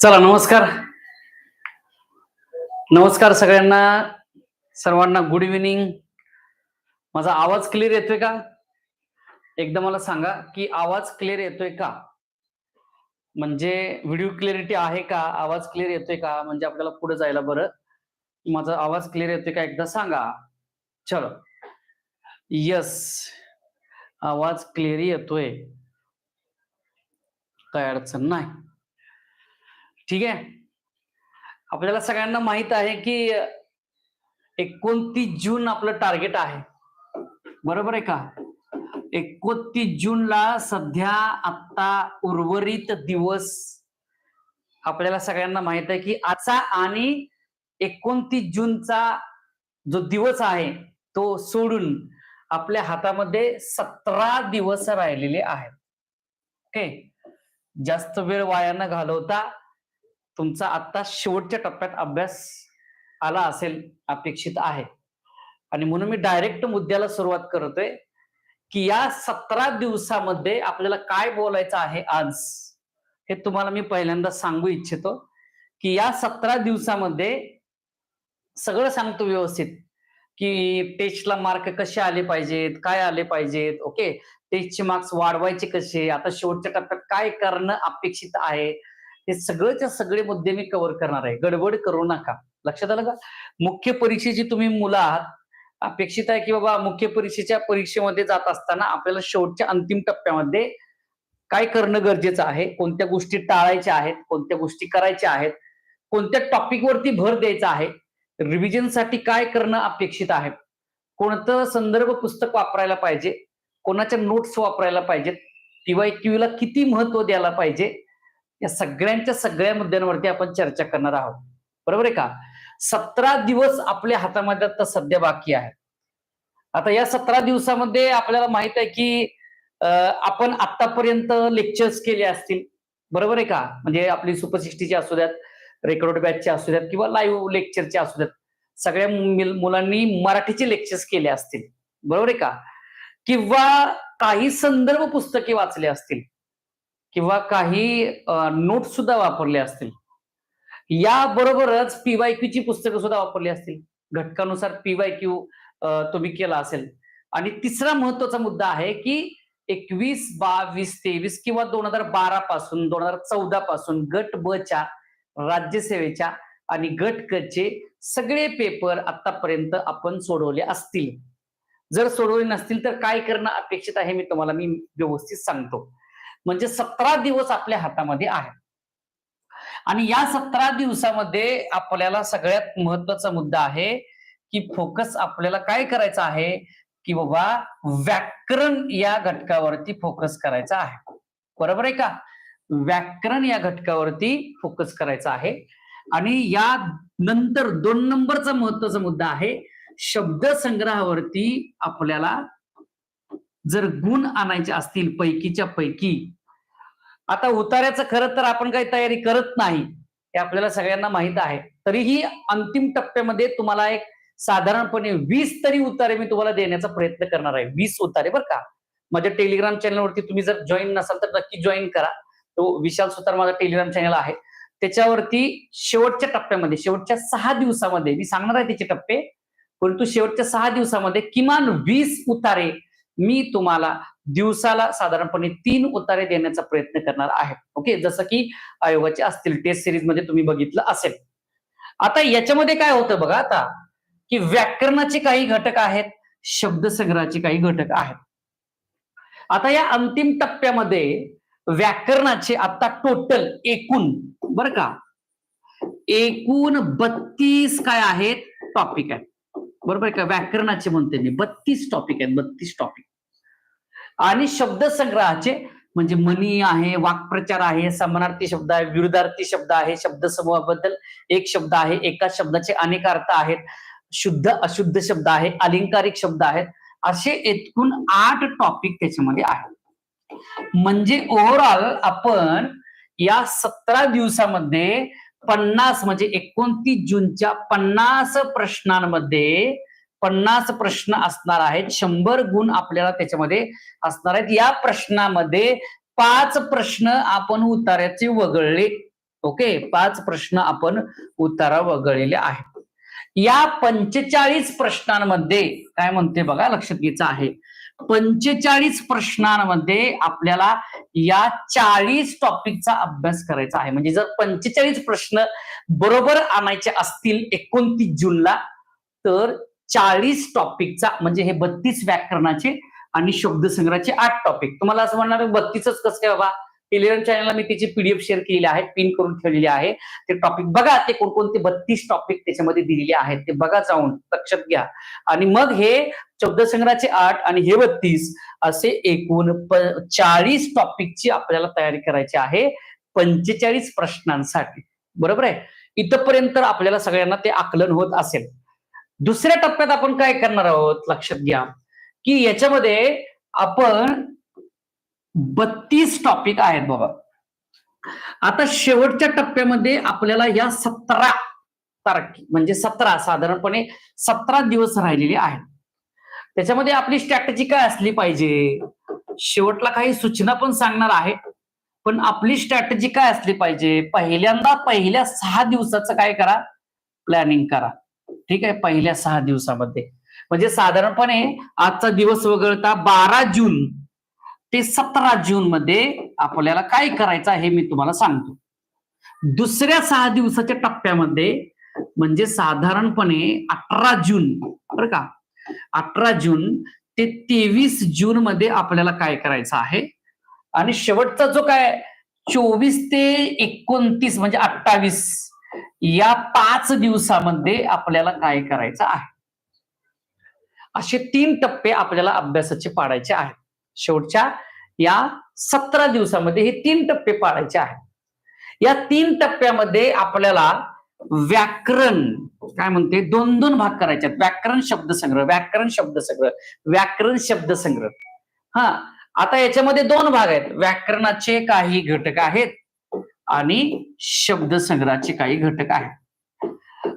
चला नमस्कार. नमस्कार सगळ्यांना. सर्वांना गुड इव्हिनिंग माझा आवाज क्लिअर येतोय का? एकदा मला सांगा की आवाज क्लिअर येतोय का? म्हणजे व्हिडिओ क्लिअरिटी आहे का? आवाज क्लिअर येतोय का? म्हणजे आपल्याला पुढे जायला बरं. माझा आवाज क्लिअर येतोय का? एकदा सांगा. चलो. यस आवाज क्लिअर येतोय. काय अडचण नाही. ठीक आहे? आपल्याला सगळ्यांना माहीत आहे की एकोणतीस जून आपलं टार्गेट आहे. बरोबर आहे का? एकोणतीस जूनला सध्या आता उर्वरित दिवस आपल्याला सगळ्यांना माहीत आहे की आजचा आणि एकोणतीस जूनचा जो दिवस आहे तो सोडून आपल्या हातामध्ये सतरा दिवस राहिलेले आहेत. ओके? जास्त वेळ वाया न घालवता तुमचा आता शेवटच्या टप्प्यात अभ्यास आला असेल अपेक्षित आहे. आणि म्हणून मी डायरेक्ट मुद्द्याला सुरुवात करतोय की या सतरा दिवसामध्ये आपल्याला काय बोलायचं आहे आज हे तुम्हाला मी पहिल्यांदा सांगू इच्छितो की या सतरा दिवसामध्ये सगळं सांगतो व्यवस्थित की टेस्टला मार्क कसे आले पाहिजेत काय आले पाहिजेत ओके टेस्टचे मार्क्स वाढवायचे कसे? आता शेवटच्या टप्प्यात काय करणं अपेक्षित आहे? हे सगळेच्या सगळे मुद्दे मी कव्हर करणार आहे. गडबड करू नका. लक्षात आलं का? मुख्य परीक्षेची तुम्ही मुलं आहात. अपेक्षित आहे की बाबा मुख्य परीक्षेच्या परीक्षेमध्ये जात असताना आपल्याला शेवटच्या अंतिम टप्प्यामध्ये काय करणं गरजेचं आहे? कोणत्या गोष्टी टाळायच्या आहेत? कोणत्या गोष्टी करायच्या आहेत? कोणत्या टॉपिकवरती भर द्यायचा आहे? रिव्हिजनसाठी काय करणं अपेक्षित आहे? कोणतं संदर्भ पुस्तक वापरायला पाहिजे? कोणाच्या नोट्स वापरायला पाहिजेत? किंवा क्यूला किती महत्त्व द्यायला पाहिजे? या सगळ्यांच्या सगळ्या मुद्द्यांवरती आपण चर्चा करणार आहोत. बरोबर आहे का? सतरा दिवस आपल्या हातामध्ये आता सध्या बाकी आहे आता या सतरा दिवसामध्ये आपल्याला माहीत आहे की आपण आतापर्यंत लेक्चर्स केले असतील. बरोबर आहे का? म्हणजे आपली सुपर सिक्स्टीची असू द्यात रेकॉर्ड बॅचचे असू द्यात किंवा लाईव्ह लेक्चरचे असू द्यात. सगळ्या मुलांनी मराठीचे लेक्चर्स केले असतील. बरोबर आहे का? किंवा काही संदर्भ पुस्तके वाचले असतील. किंवा काही नोट सुद्धा वापरले असतील. याबरोबरच पीवाय ची पुस्तकं सुद्धा वापरली असतील. घटकानुसार पीवाय क्यू तुम्ही केला असेल. आणि तिसरा महत्त्वाचा मुद्दा आहे की एकवीस बावीस तेवीस किंवा दोन हजार बारा पासून दोन हजार चौदा पासून गट ब च्या राज्यसेवेच्या आणि गट क चे सगळे पेपर आतापर्यंत आपण सोडवले असतील. जर सोडवले नसतील तर काय करणं अपेक्षित आहे मी तुम्हाला मी व्यवस्थित सांगतो. म्हणजे सतरा दिवस आपल्या हातामध्ये आहे. आणि या सतरा दिवसामध्ये आपल्याला सगळ्यात महत्त्वाचा मुद्दा आहे की फोकस आपल्याला काय करायचं आहे? की बाबा व्याकरण या घटकावरती फोकस करायचा आहे. बरोबर आहे का? व्याकरण या घटकावरती फोकस करायचा आहे. आणि या नंतर दोन नंबरचा महत्त्वाचा मुद्दा आहे. शब्द संग्रहावरती आपल्याला जर गुण आणायचे असतील पैकीच्या पैकी आता उतार्याचं खरं तर आपण काही तयारी करत नाही हे आपल्याला सगळ्यांना माहीत आहे. तरीही अंतिम टप्प्यामध्ये तुम्हाला एक साधारणपणे वीस तरी उतारे मी तुम्हाला देण्याचा प्रयत्न करणार आहे. वीस उतारे बरं का. माझ्या टेलिग्राम चॅनलवरती तुम्ही जर जॉईन नसाल तर नक्की जॉईन करा. तो विशाल सुतार माझा टेलिग्राम चॅनल आहे. त्याच्यावरती शेवटच्या टप्प्यामध्ये शेवटच्या सहा दिवसामध्ये मी सांगणार आहे त्याचे टप्पे परंतु शेवटच्या सहा दिवसामध्ये किमान वीस उतारे मी तुम्हाला दिवसाला साधारणपणे तीन उतारे देण्याचा प्रयत्न करणार आहे. ओके जसं की आयोगाचे असतील टेस्ट सिरीजमध्ये तुम्ही बघितलं असेल. आता याच्यामध्ये काय होतं बघा आता की व्याकरणाचे काही घटक आहेत शब्दसंग्रहाचे काही घटक आहेत. आता या अंतिम टप्प्यामध्ये व्याकरणाचे आता टोटल एकूण बर का? एकूण बत्तीस काय आहेत? टॉपिक आहेत. बरोबर का? व्याकरणाचे म्हणते मी. बत्तीस टॉपिक आहेत बत्तीस टॉपिक आणि शब्दसंग्रहाचे म्हणजे मनी आहे वाक्प्रचार आहे समानार्थी शब्द आहे विरुद्धार्थी शब्द आहे शब्द समूहाबद्दल एक शब्द आहे एकाच शब्दाचे अनेक अर्थ आहेत शुद्ध अशुद्ध शब्द आहे अलंकारिक शब्द आहेत असे एकूण आठ टॉपिक त्याच्यामध्ये आहेत. म्हणजे ओव्हरऑल आपण या सतरा दिवसामध्ये पन्नास म्हणजे एकोणतीस जूनच्या पन्नास प्रश्नांमध्ये पन्नास प्रश्न असणार आहेत शंभर गुण आपल्याला त्याच्यामध्ये असणार आहेत. या प्रश्नामध्ये पाच प्रश्न आपण उतार्याचे वगळले. ओके? पाच प्रश्न आपण उत्तरा वगळलेले आहेत. या पंचेचाळीस प्रश्नांमध्ये काय म्हणते बघा लक्षात घ्यायचं आहे. पंचेचाळीस प्रश्नांमध्ये आपल्याला या चाळीस टॉपिकचा अभ्यास करायचा आहे. म्हणजे जर पंचेचाळीस प्रश्न बरोबर आणायचे असतील एकोणतीस जूनला तर चाळीस टॉपिकचा म्हणजे हे बत्तीस व्याकरणाचे आणि शब्दसंग्रहाचे आठ टॉपिक. तुम्हाला असं म्हणणार बत्तीसच कसं काय बाबा? टेलिग्राम चॅनलला मी त्याची पीडीएफ शेअर केलेली आहे पिन करून ठेवलेली आहे. ते टॉपिक बघा ते कोणकोणते बत्तीस टॉपिक त्याच्यामध्ये दिलेले आहेत ते बघा जाऊन लक्षात घ्या. आणि मग हे शब्दसंग्रहाचे आठ आणि हे बत्तीस असे एकूण चाळीस टॉपिकची आपल्याला तयारी करायची आहे पंचेचाळीस प्रश्नांसाठी. बरोबर आहे? इथपर्यंत आपल्याला सगळ्यांना ते आकलन होत असेल. दुसऱ्या टप्प्यात आपण काय करणार आहोत? लक्षात घ्या. की याच्यामध्ये आपण बत्तीस टॉपिक आहेत बाबा. आता शेवटच्या टप्प्यामध्ये आपल्याला या सतरा तारखे म्हणजे सतरा साधारणपणे सतरा दिवस राहिलेले आहेत. त्याच्यामध्ये आपली स्ट्रॅटेजी काय असली पाहिजे? शेवटला काही सूचना पण सांगणार आहे पण आपली स्ट्रॅटेजी काय असली पाहिजे? पहिल्यांदा पहिल्या सहा दिवसाचं काय करा? प्लॅनिंग करा. ठीक आहे पहिल्या सहा दिवसामध्ये. म्हणजे साधारणपणे आजचा दिवस वगळता बारा जून ते सतरा जून मध्ये आपल्याला काय करायचं हे मी तुम्हाला सांगतो. दुसऱ्या सहा दिवसाच्या टप्प्यामध्ये म्हणजे साधारणपणे अठरा जून बरं का? अठरा जून ते तेवीस जून मध्ये आपल्याला काय करायचं आहे? आणि शेवटचा जो काय चोवीस ते एकोणतीस म्हणजे अठ्ठावीस. या पाच दिवसामध्ये आपल्याला काय करायचं आहे? असे तीन टप्पे आपल्याला अभ्यासाचे पाडायचे आहेत. शेवटच्या या सतरा दिवसामध्ये हे तीन टप्पे पाडायचे आहेत. या तीन टप्प्यामध्ये आपल्याला व्याकरण काय म्हणते? दोन दोन भाग करायचे आहेत. व्याकरण शब्दसंग्रह व्याकरण शब्दसंग्रह व्याकरण शब्दसंग्रह हा. आता याच्यामध्ये दोन भाग आहेत. व्याकरणाचे काही घटक आहेत. आणि शब्दसंग्रहाचे काही घटक आहेत.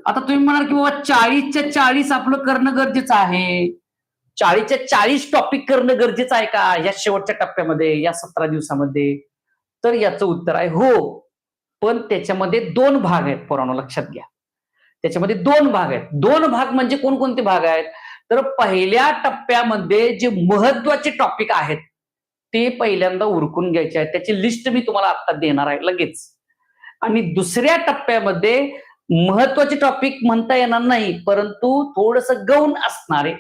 आता तुम्ही म्हणाल की बाबा चाळीसच्या चाळीस आपलं करणं गरजेचं आहे. चाळीसच्या चाळीस टॉपिक करणं गरजेचं आहे का? या शेवटच्या टप्प्यामध्ये या सतरा दिवसामध्ये? तर याचं उत्तर आहे हो. पण त्याच्यामध्ये दोन भाग आहेत पोरांनो लक्षात घ्या. त्याच्यामध्ये दोन भाग आहेत. दोन भाग म्हणजे कोणकोणते भाग आहेत? तर पहिल्या टप्प्यामध्ये जे महत्त्वाचे टॉपिक आहेत ते पहिल्यांदा उरकून घ्यायचे आहेत. त्याची लिस्ट मी तुम्हाला आता देणार आहे लगेच. आणि दुसऱ्या टप्प्यामध्ये महत्त्वाचे टॉपिक म्हणता येणार नाही परंतु थोडस गौण असणारे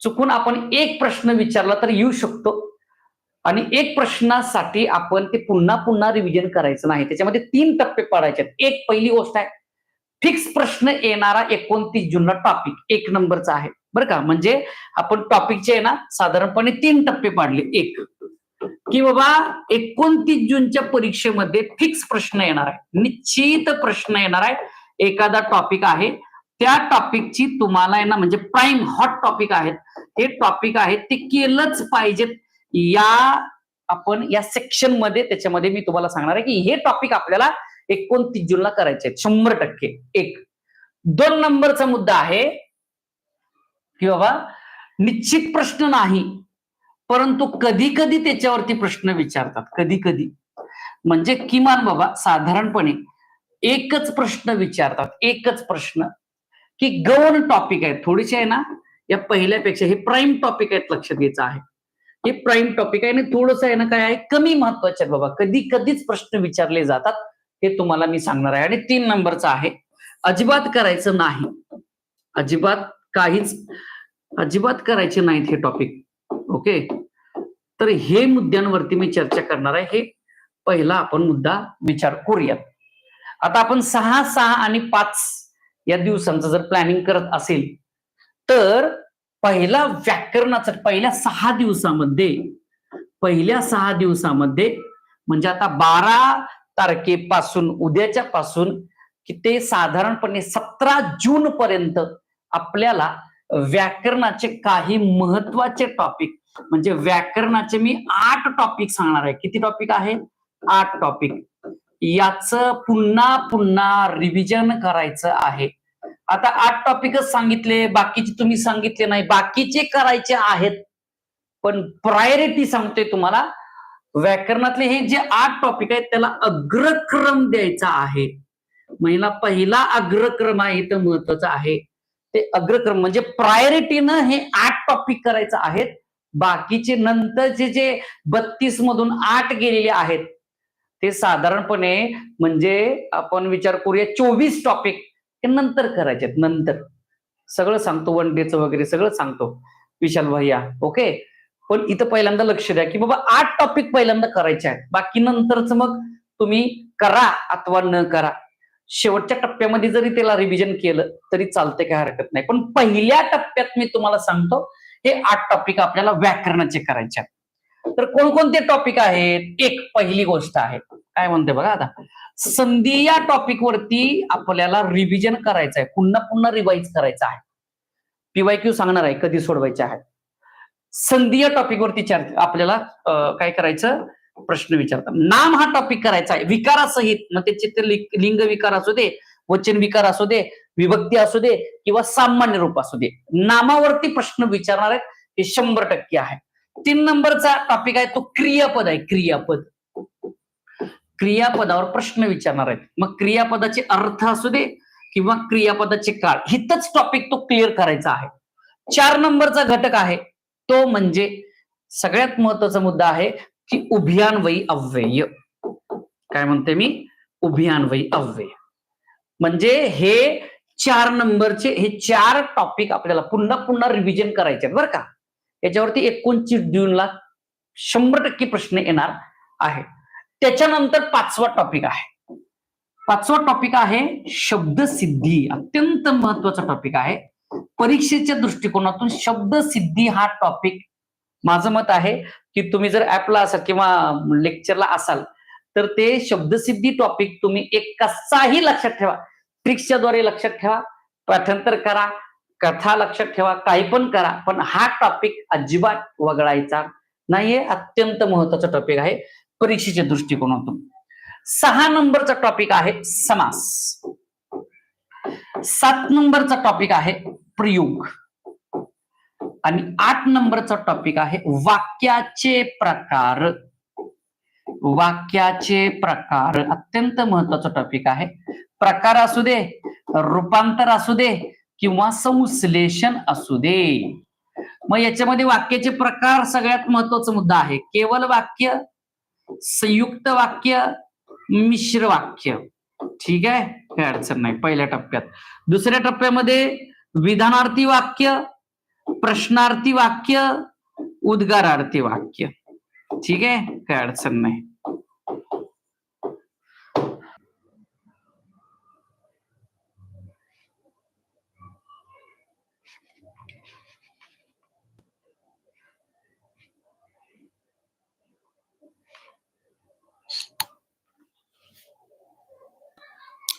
चुकून आपण एक प्रश्न विचारला तर येऊ शकतो. आणि एक प्रश्नासाठी आपण ते पुन्हा पुन्हा रिव्हिजन करायचं नाही. त्याच्यामध्ये तीन टप्पे पाडायचे आहेत. एक पहिली गोष्ट आहे फिक्स प्रश्न येणारा एकोणतीस जूनला टॉपिक एक नंबरचा आहे. बरं का? म्हणजे आपण टॉपिकचे आहे ना साधारणपणे तीन टप्पे पाडले. एक की बाबा एकोणतीस जूनच्या परीक्षेमध्ये फिक्स प्रश्न येणार आहे. निश्चित प्रश्न येणार आहे. एखादा टॉपिक आहे. त्या टॉपिकची तुम्हाला आहे ना म्हणजे प्राईम हॉट टॉपिक आहेत. हे टॉपिक आहेत ते केलंच पाहिजेत. या आपण या सेक्शनमध्ये त्याच्यामध्ये मी तुम्हाला सांगणार आहे की हे टॉपिक आपल्याला एकोणतीस जूनला करायचे आहेत. शंभर टक्के. एक दोन नंबरचा मुद्दा आहे. की बाबा निश्चित प्रश्न नाही परंतु कधी कधी त्याच्यावरती प्रश्न विचारतात कधी कधी म्हणजे किमान बाबा साधारणपणे एकच प्रश्न विचारतात एकच प्रश्न की गौण टॉपिक आहे थोडीशी आहे ना या पहिल्यापेक्षा हे प्राईम टॉपिक आहेत लक्षात घ्यायचं आहे. हे प्राईम टॉपिक आहे आणि थोडस आहे ना काय आहे कमी महत्त्वाचे आहे बाबा. कधी कधीच प्रश्न विचारले जातात हे तुम्हाला मी सांगणार आहे. आणि तीन नंबरचा आहे अजिबात करायचं नाही. अजिबात काहीच अजिबात करायचे नाहीत हे टॉपिक ओके तर हे मुद्द्यांवरती मी चर्चा करणार आहे. हे पहिला आपण मुद्दा विचार करूयात. आता आपण सहा सहा आणि पाच या दिवसांचं जर प्लॅनिंग करत असेल तर पहिला व्याकरणाचा पहिल्या सहा दिवसामध्ये पहिल्या सहा दिवसामध्ये म्हणजे आता बारा तारखेपासून उद्याच्या पासून की ते साधारणपणे सतरा जून पर्यंत आपल्याला व्याकरणाचे काही महत्त्वाचे टॉपिक म्हणजे व्याकरणाचे मी आठ टॉपिक सांगणार आहे. किती टॉपिक आहे आठ टॉपिक याच पुन्हा पुन्हा रिव्हिजन करायचं आहे. आता आठ टॉपिकच सांगितले बाकीचे तुम्ही सांगितले नाही. बाकीचे करायचे आहेत. पण प्रायोरिटी सांगतोय तुम्हाला व्याकरणातले हे जे आठ टॉपिक आहेत त्याला अग्रक्रम द्यायचा आहे. महिला पहिला अग्रक्रम आहे तर महत्त्वाचा आहे. ते अग्रक्रम म्हणजे प्रायोरिटीनं हे आठ टॉपिक करायचं आहेत. बाकीचे नंतरचे जे बत्तीस मधून आठ गेलेले आहेत ते साधारणपणे म्हणजे आपण विचार करूया चोवीस टॉपिक हे नंतर करायचे आहेत नंतर. सगळं सांगतो वन डेचं वगैरे सगळं सांगतो विशाल भैया ओके पण इथं पहिल्यांदा लक्ष द्या की बाबा आठ टॉपिक पहिल्यांदा करायचे आहेत. बाकी नंतरच मग तुम्ही करा अथवा न करा. शेवटच्या टप्प्यामध्ये जरी त्याला रिव्हिजन केलं तरी चालते काय हरकत नाही. पण पहिल्या टप्प्यात मी तुम्हाला सांगतो हे आठ टॉपिक आपल्याला व्याकरणाचे करायचे आहेत. तर कोणकोणते टॉपिक आहेत? एक पहिली गोष्ट आहे. काय म्हणते बघा आता. संधी या टॉपिक वरती आपल्याला रिव्हिजन करायचं आहे. पुन्हा पुन्हा रिवाईज करायचं आहे. पीवाय क्यू सांगणार आहे कधी सोडवायचे आहे संधी या टॉपिक वरती चर्चा आपल्याला काय करायचं? प्रश्न विचारतात. नाम हा टॉपिक करायचा आहे. विकारासहित मग ते चित्र लिंग विकार असू दे वचन विकार असू दे विभक्ती असू दे किंवा सामान्य रूप असू दे. नामावरती प्रश्न विचारणार आहेत हे शंभर टक्के आहे. तीन नंबरचा टॉपिक आहे तो क्रियापद आहे. क्रियापद. क्रियापदावर प्रश्न विचारणार आहेत. मग क्रियापदाचे अर्थ असू दे किंवा क्रियापदाचे काळ हिथच टॉपिक तो क्लिअर करायचा आहे. चार नंबरचा घटक आहे. तो म्हणजे सगळ्यात महत्त्वाचा मुद्दा आहे की उभियान्वयी अव्यय. काय म्हणते मी? उभियान्वयी अव्यय. म्हणजे हे चार नंबरचे हे चार टॉपिक आपल्याला पुन्हा पुन्हा रिव्हिजन करायचे बरं का. याच्यावरती एकोणतीस जूनला शंभर टक्के प्रश्न येणार आहे. त्याच्यानंतर पाचवा टॉपिक आहे. पाचवा टॉपिक आहे शब्दसिद्धी. अत्यंत महत्त्वाचा टॉपिक आहे. परीक्षेच्या दृष्टिकोनातून शब्दसिद्धी हा टॉपिक माझं मत आहे. की तुम्ही जर ऍपला असाल किंवा लेक्चरला असाल तर ते शब्दसिद्धी टॉपिक तुम्ही एक कसाही लक्षात ठेवा. ट्रिक्सच्या द्वारे लक्षात ठेवा पाठांतर करा कथा लक्षात ठेवा काही पण करा पण हा टॉपिक अजिबात वगळायचा नाहीये. अत्यंत महत्त्वाचा टॉपिक आहे परीक्षेच्या दृष्टिकोनातून. सहा नंबरचा टॉपिक आहे समास. सात नंबरचा टॉपिक आहे प्रयोग. आणि आठ नंबरचा टॉपिक आहे वाक्याचे प्रकार. वाक्याचे प्रकार अत्यंत महत्त्वाचा टॉपिक आहे. प्रकार असू दे रूपांतर असू दे किंवा संश्लेषण असू दे. मग याच्यामध्ये वाक्याचे प्रकार सगळ्यात महत्त्वाचा मुद्दा आहे. केवळ वाक्य संयुक्त वाक्य मिश्र वाक्य. ठीक आहे? काही अडचण नाही. पहिल्या टप्प्यात. दुसऱ्या टप्प्यामध्ये विधानार्थी वाक्य प्रश्नार्थी वाक्य उद्गारार्थी वाक्य. ठीक आहे? काही अडचण नाही.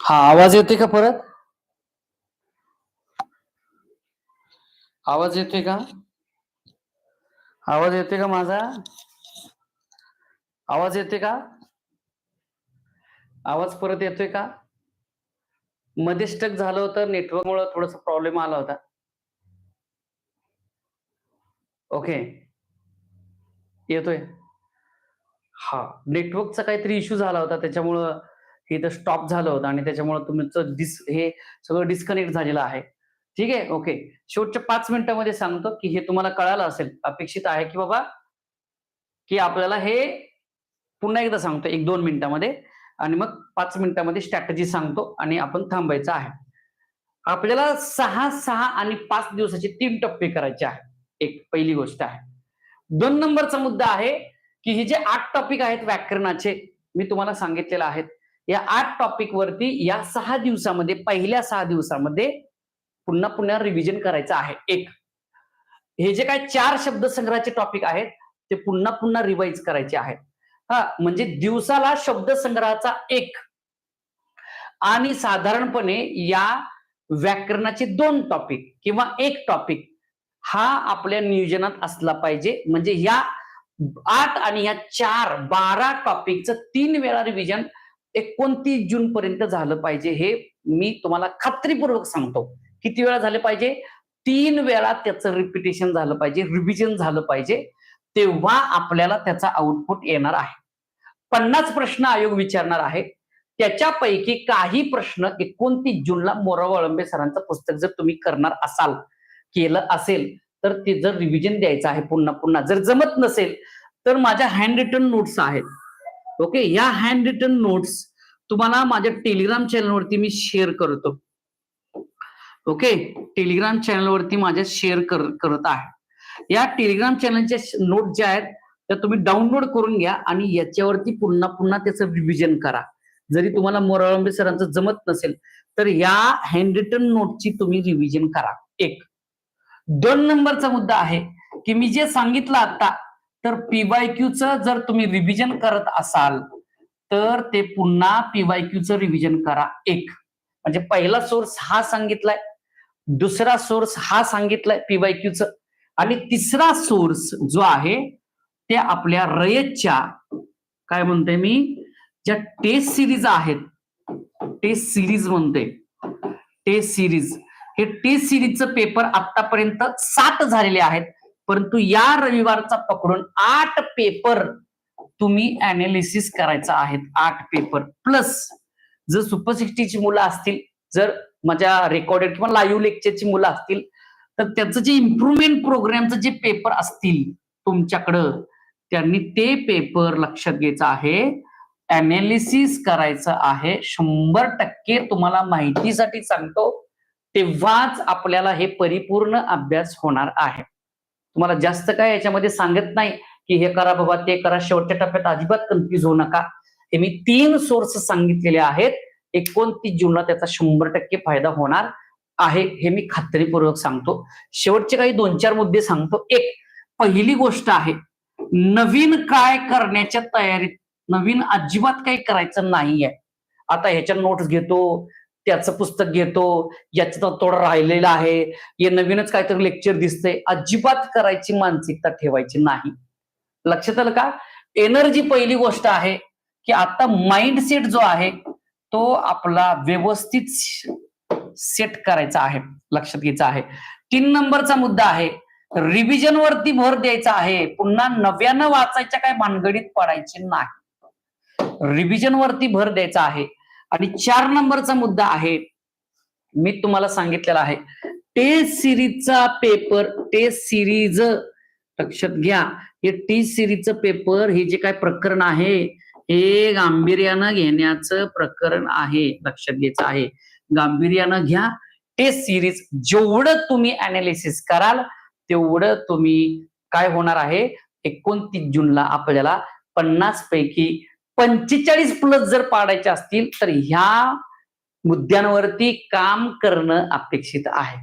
हा आवाज येते का परत? आवाज येते का? आवाज येते का माझा? आवाज येते का? आवाज परत येतोय का? मध्ये स्टक झालं होतं नेटवर्क मुळे थोडासा प्रॉब्लेम आला होता. ओके येतोय. हा नेटवर्कचा काहीतरी इश्यू झाला होता त्याच्यामुळं इथं स्टॉप झालं होतं आणि त्याच्यामुळं तुमचं डिस हे सगळं डिस्कनेक्ट झालेलं आहे. ठीक आहे? ओके शेवटच्या पाच मिनिटांमध्ये सांगतो की हे तुम्हाला कळालं असेल अपेक्षित आहे की बाबा की आपल्याला हे पुन्हा एकदा सांगतो एक दोन मिनिटामध्ये. आणि मग पाच मिनिटामध्ये स्ट्रॅटेजी सांगतो आणि आपण थांबायचं आहे. आपल्याला सहा सहा आणि पाच दिवसाचे तीन टप्पे करायचे आहे. एक पहिली गोष्ट आहे. दोन नंबरचा मुद्दा आहे की हे जे आठ टॉपिक आहेत व्याकरणाचे मी तुम्हाला सांगितलेलं आहेत. या आठ टॉपिक वरती या सहा दिवसामध्ये पहिल्या सहा दिवसामध्ये पुन्हा पुन्हा रिव्हिजन करायचं आहे. एक हे जे काय चार शब्दसंग्रहाचे टॉपिक आहेत ते पुन्हा पुन्हा रिवाइज करायचे आहेत. हा म्हणजे दिवसाला शब्दसंग्रहाचा एक. आणि साधारणपणे या व्याकरणाचे दोन टॉपिक किंवा एक टॉपिक हा आपल्या नियोजनात असला पाहिजे. म्हणजे या आठ आणि या चार बारा टॉपिकचं तीन वेळा रिव्हिजन एकोणतीस जून पर्यंत झालं पाहिजे हे मी तुम्हाला खात्रीपूर्वक सांगतो. किती वेळा झाले पाहिजे? तीन वेळा त्याचं रिपिटेशन झालं पाहिजे रिव्हिजन झालं पाहिजे. तेव्हा आपल्याला त्याचा आउटपुट येणार आहे. पन्नास प्रश्न आयोग विचारणार आहे. त्याच्यापैकी काही प्रश्न एकोणतीस जूनला मोराव अळंबे सरांचं पुस्तक जर तुम्ही करणार असाल केलं असेल तर ते जर रिव्हिजन द्यायचं आहे पुन्हा पुन्हा जर जमत नसेल तर माझ्या हँड रिटर्न नोट्स आहेत. ओके या हँड रिटर्न नोट्स तुम्हाला माझ्या टेलिग्राम चॅनलवरती मी शेअर करतो. ओके टेलिग्राम चॅनलवरती माझ्या शेअर करत आहे. या टेलिग्राम चॅनलच्या नोट ज्या आहेत त्या तुम्ही डाउनलोड करून घ्या आणि याच्यावरती पुन्हा पुन्हा त्याचं रिव्हिजन करा. जरी तुम्हाला मोराळंबे सरांचं जमत नसेल तर या हँड रिटन नोटची तुम्ही रिव्हिजन करा. एक. दोन नंबरचा मुद्दा आहे की मी जे सांगितलं आता तर पीवाय क्यूचं जर तुम्ही रिव्हिजन करत असाल तर ते पुन्हा पीवाय क्यूचं रिव्हिजन करा. एक. म्हणजे पहिला सोर्स हा सांगितलाय दुसरा सोर्स हा सांगितलाय पीवाय क्यूचं आणि तिसरा सोर्स जो आहे ते आपल्या रयतच्या काय म्हणते मी? ज्या टेस्ट सिरीज आहेत टेस्ट सिरीज म्हणते टेस्ट सिरीज हे टेस्ट सिरीजचं पेपर आतापर्यंत सात झालेले आहेत. परंतु या रविवारचा पकडून आठ पेपर तुम्ही अनालिसिस करायचा आहेत. आठ पेपर प्लस जर सुपर सिक्स्टीची मुलं असतील जर माझ्या रेकॉर्डेड किंवा लाईव्ह लेक्चरची मुलं असतील तर त्याचं जे इम्प्रुव्हमेंट प्रोग्रामचं जे पेपर असतील तुमच्याकडं त्यांनी ते पेपर लक्षात घ्यायचं आहे. अनालिसिस करायचं आहे. शंभर टक्के तुम्हाला माहितीसाठी सांगतो तेव्हाच आपल्याला हे परिपूर्ण अभ्यास होणार आहे. तुम्हाला जास्त काय याच्यामध्ये सांगत नाही की हे करा बाबा ते करा. शेवटच्या टप्प्यात अजिबात कन्फ्युज होऊ नका. हे मी तीन सोर्स सांगितलेले आहेत. एकोणतीस जूनला त्याचा शंभर टक्के फायदा होणार आहे हे मी खात्रीपूर्वक सांगतो. शेवटचे काही दोन चार मुद्दे सांगतो. एक पहिली गोष्ट आहे नवीन काय करण्याच्या तयारीत नवीन अजिबात काही करायचं नाहीये. आता ह्याच्या नोट्स घेतो त्याचं पुस्तक घेतो याचं थोडं राहिलेलं आहे हे नवीनच काहीतरी लेक्चर दिसतंय अजिबात करायची मानसिकता ठेवायची नाही. लक्षात आलं का? एनर्जी पहिली गोष्ट आहे की आता माइंडसेट जो आहे तो आपला व्यवस्थित सेट करायचा आहे. लक्षात घ्यायचा आहे. तीन नंबरचा मुद्दा आहे. रिव्हिजन वरती भर द्यायचा आहे. पुन्हा नव्यानं वाचायच्या काय भानगडीत पडायचे नाही. रिव्हिजन वरती भर द्यायचा आहे. आणि चार नंबरचा मुद्दा आहे. मी तुम्हाला सांगितलेला आहे. टेस्ट सिरीजचा पेपर टेस्ट सिरीज लक्षात घ्या. हे टेस्ट सिरीजचं पेपर हे जे काय प्रकरण आहे हे गांभीर्यानं घेण्याचं प्रकरण आहे लक्षात घ्यायचं आहे. गांभीर्यानं घ्या. टेस्ट सिरीज जेवढं तुम्ही अनालिसिस कराल तेवढं तुम्ही काय होणार आहे? एकोणतीस जूनला आपल्याला पन्नास पैकी पंचेचाळीस प्लस जर पाडायचे असतील तर ह्या मुद्द्यांवरती काम करणं अपेक्षित आहे.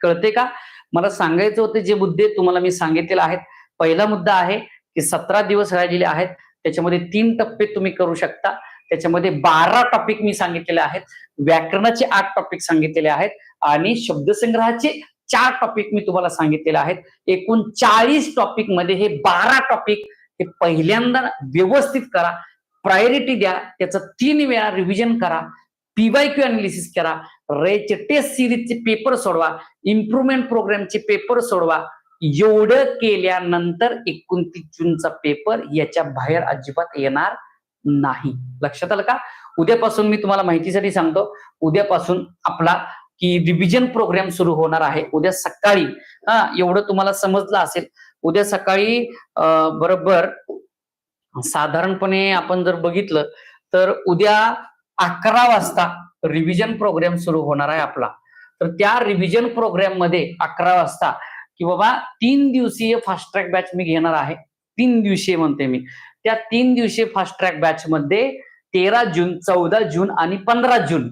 कळते का? मला सांगायचं होते जे मुद्दे तुम्हाला मी सांगितलेले आहेत. पहिला मुद्दा आहे की सतरा दिवस राहिलेले आहेत. त्याच्यामध्ये तीन टप्पे तुम्ही करू शकता. त्याच्यामध्ये बारा टॉपिक मी सांगितलेले आहेत. व्याकरणाचे आठ टॉपिक सांगितलेले आहेत. आणि शब्दसंग्रहाचे चार टॉपिक मी तुम्हाला सांगितलेले आहेत. एकूण चाळीस टॉपिकमध्ये हे बारा टॉपिक हे पहिल्यांदा व्यवस्थित करा. प्रायोरिटी द्या. त्याचं तीन वेळा रिव्हिजन करा. पीवाय क्यू अनालिसिस करा. रेचे टेस्ट सिरीजचे पेपर सोडवा. इम्प्रुव्हमेंट प्रोग्रामचे पेपर सोडवा. एवढं केल्यानंतर एकोणतीस जूनचा पेपर याच्या बाहेर अजिबात येणार नाही. लक्षात आलं का? उद्यापासून मी तुम्हाला माहितीसाठी सांगतो. उद्यापासून आपला की रिव्हिजन प्रोग्राम सुरू होणार आहे. उद्या सकाळी हा एवढं तुम्हाला समजलं असेल. उद्या सकाळी बरोबर साधारणपणे आपण जर बघितलं तर उद्या अकरा वाजता रिव्हिजन प्रोग्राम सुरू होणार आहे आपला. तर त्या रिव्हिजन प्रोग्राममध्ये अकरा वाजता की बाबा तीन दिवसीय फास्ट ट्रॅक बॅच मी घेणार आहे. तीन दिवसीय म्हणते मी. त्या तीन दिवसीय फास्ट ट्रॅक बॅच मध्ये तेरा जून चौदा जून आणि पंधरा जून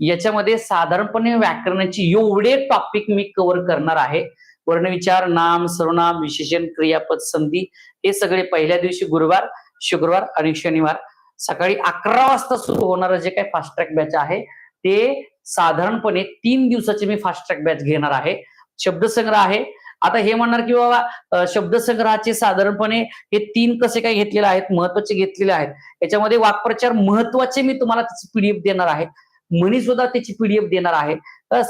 याच्यामध्ये साधारणपणे व्याकरणाची एवढे टॉपिक मी कव्हर करणार आहे. वर्णविचार नाम सर्वनाम विशेषण क्रियापद संधी हे सगळे पहिल्या दिवशी गुरुवार शुक्रवार आणि शनिवार सकाळी अकरा वाजता सुरू होणारं जे काही फास्ट ट्रॅक बॅच आहे ते साधारणपणे तीन दिवसाचे मी फास्ट ट्रॅक बॅच घेणार आहे. शब्दसंग्रह आहे. आता हे म्हणणार की बाबा शब्दसंग्रहाचे साधारणपणे हे तीन कसे काय घेतलेले आहेत महत्त्वाचे घेतलेले आहेत. याच्यामध्ये वाक्प्रचार महत्त्वाचे मी तुम्हाला त्याची पीडीएफ देणार आहे. म्हणी सुद्धा त्याची पीडीएफ देणार आहे.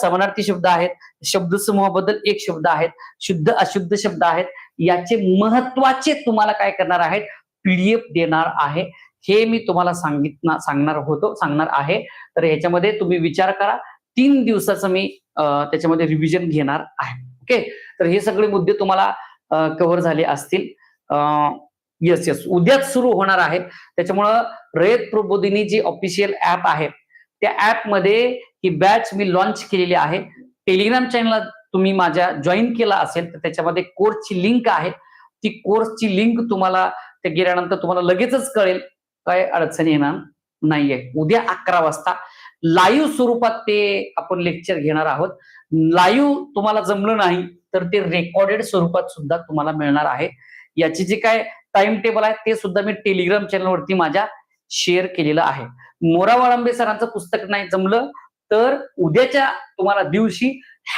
समानार्थी शब्द आहेत शब्दसमूहाबद्दल एक शब्द आहेत शुद्ध अशुद्ध शब्द आहेत याचे महत्त्वाचे तुम्हाला काय करणार आहेत पीडीएफ देणार आहे. हे मी तुम्हाला सांगितणार सांगणार होतो सांगणार आहे. तर ह्याच्यामध्ये तुम्ही विचार करा. तीन दिवसाचं मी त्याच्यामध्ये रिव्हिजन घेणार आहे. ओके तर हे सगळे मुद्दे तुम्हाला कव्हर झाले असतील. येस येस उद्याच सुरू होणार आहे त्याच्यामुळं रयत प्रबोधिनी जी ऑफिशियल ऍप आहे त्या ऍपमध्ये ही बॅच मी लॉन्च केलेली आहे. टेलिग्राम चॅनलला तुम्ही माझ्या जॉईन केला असेल तर त्याच्यामध्ये कोर्सची लिंक आहे. ती कोर्सची लिंक तुम्हाला ते गेल्यानंतर तुम्हाला लगेचच कळेल. काय अडचण येणार नाहीये. उद्या अकरा वाजता लाईव्ह स्वरूपात ते आपण लेक्चर घेणार आहोत. लाईव्ह तुम्हाला जमलं नाही तर ते रेकॉर्डेड स्वरूपात सुद्धा तुम्हाला मिळणार आहे. याची जी काय टाइम टेबल आहे ते सुद्धा मी टेलिग्राम चॅनलवरती माझ्या शेअर केलेलं आहे. मोरा वाळंबे सरांचं पुस्तक नाही जमलं तर उद्याच्या तुम्हाला दिवशी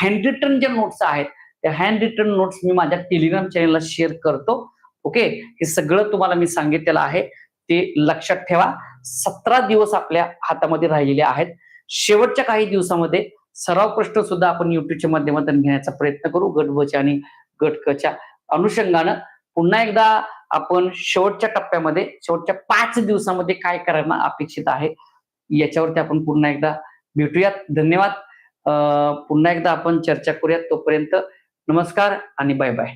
हँड रिटर्न ज्या नोट्स आहेत त्या हँड रिटर्न नोट्स मी माझ्या टेलिग्राम चॅनलला शेअर करतो. ओके हे सगळं तुम्हाला मी सांगितलेलं आहे. ते लक्षात ठेवा. सतरा दिवस आपल्या हातामध्ये राहिलेले आहेत. शेवटच्या काही दिवसामध्ये सराव प्रश्न सुद्धा आपण युट्यूबच्या माध्यमातून घेण्याचा प्रयत्न करू. गट ब आणि गट अनुषंगानं पुन्हा एकदा आपण शेवटच्या टप्प्यामध्ये शेवटच्या पाच दिवसामध्ये काय करणं अपेक्षित आहे याच्यावरती आपण पुन्हा एकदा भेटूयात. धन्यवाद. पुन्हा एकदा आपण चर्चा करूयात तोपर्यंत नमस्कार आणि बाय बाय.